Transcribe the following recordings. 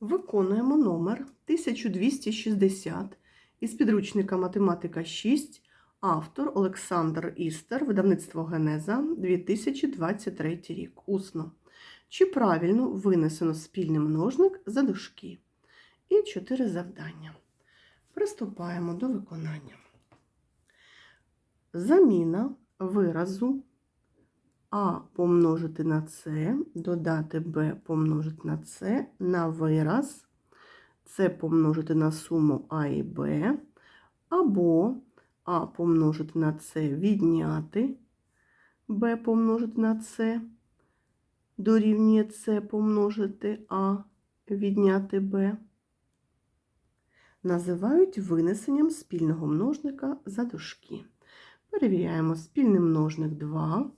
Виконуємо номер 1260 із підручника Математика 6, автор Олександр Істер, видавництво Генеза, 2023 рік. Усно. Чи правильно винесено спільний множник за дужки? І чотири завдання. Приступаємо до виконання. Заміна виразу а помножити на С, додати Б помножити на С на вираз, С помножити на суму А і Б, або А помножити на С відняти, Б помножити на С, дорівнює С помножити А, відняти Б. Називають винесенням спільного множника за дужки. Перевіряємо спільний множник 2.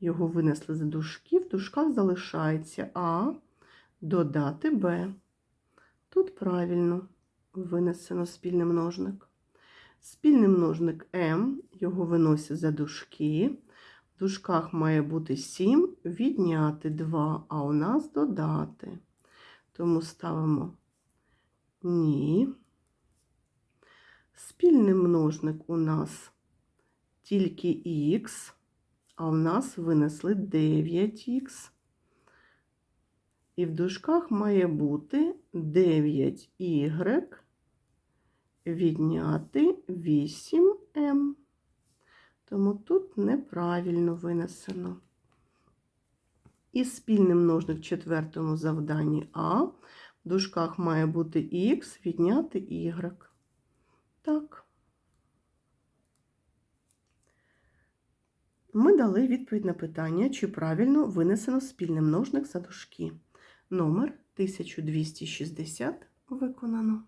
Його винесли за дужки, в дужках залишається А, додати Б. Тут правильно винесено спільний множник. Спільний множник М, його виносять за дужки. В дужках має бути 7, відняти 2, а у нас додати. Тому ставимо ні. Спільний множник у нас тільки х. А в нас винесли 9х. І в дужках має бути 9y відняти 8m. Тому тут неправильно винесено. І спільний множник в четвертому завданні А. В дужках має бути х відняти y. Так. Ми дали відповідь на питання, чи правильно винесено спільний множник за дужки. Номер 1260 виконано.